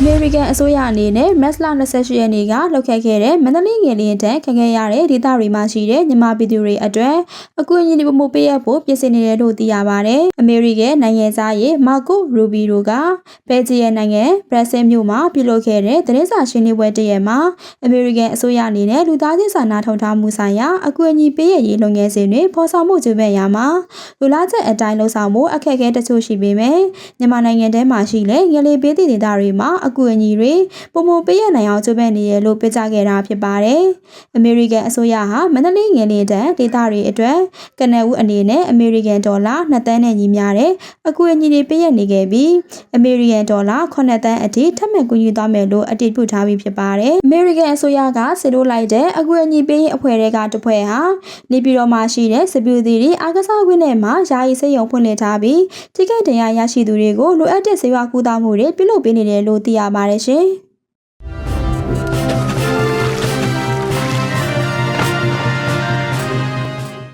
အမေရိကန်အစိုးရအနေနဲ့မတ်လ28ရက်နေ့ကလှုပ်ခတ်ခဲ့တဲ့မန္တလေးငယ်လင်းတန်းခခဲ့ရတဲ့ဒေသတွေမှာရှိတဲ့မြန်မာပြည်သူတွေအတွက်အကူအညီတွေပုံမပေးရဖို့ပြင်ဆင်နေတယ်လို့သိရပါတယ်။အမေရိကန်နိုင်ငံသားရေးမာကိုရူဘီရိုကဘယ်ဂျီယံနိုင်ငံဘရက်ဆဲမြို့မှာပြုလုပ်ခဲ့တဲ့သတင်းစာရှင်းလင်းပွဲတရက်မှာအမေရိကန်အစိုးရအနေနဲ့လူသားချင်းစာနာထောက်ထားမှုဆိုင်ရာအကူအညီပေးရရေးလုပ်ငန်းစဉ်တွေဖော်ဆောင်မှုကျူးပန်ရာမှာလူလားချက်အတိုင်းလှုပ်ဆောင်မှုအခက်အခဲတချို့ရှိပေမဲ့မြန်မာနိုင်ငံထဲမှာရှိတဲ့ငလေးပေးသည့်ဒေသတွေမှာအကူအညီတွေပုံမပေးရနိုင်အောင်ကြိုးပမ်းနေရလို့ပြောကြားခဲ့တာဖြစ်ပါတယ်။အမေရိကန်အစိုးရဟာမန္တလေးငယ်လင်းတန်းဒေသတွေအတွက်ကနအူအနေနဲ့အမေရိကန်ဒေါ်လာ2သန်းနဲ့ညီမျှတဲ့အကူအညီတွေပေးရနေခဲ့ပြီးအမေရိကန်ဒေါ်လာ9သန်းအထိထပ်မံကူညီသွားမယ်လို့အတည်ပြုထားပြီးဖြစ်ပါတယ်။အမေရိကန်အစိုးရကဆေလို့လိုက်တဲ့အကူအညီပေးရေးအဖွဲ့တွေကတစ်ဖွဲ့ဟာနေပြည်တော်မှာရှိတဲ့စပူသီရီအားကစားကွင်းထဲမှာယာယီစိတ်ရုံဖွင့်လှစ်ထားပြီးထိခိုက်ဒဏ်ရာရရှိသူတွေကိုလိုအပ်တဲ့ဆေးဝါးကုသမှုတွေပြုလုပ်ပေးနေတယ်လို့သိရပါတယ်ရှင်။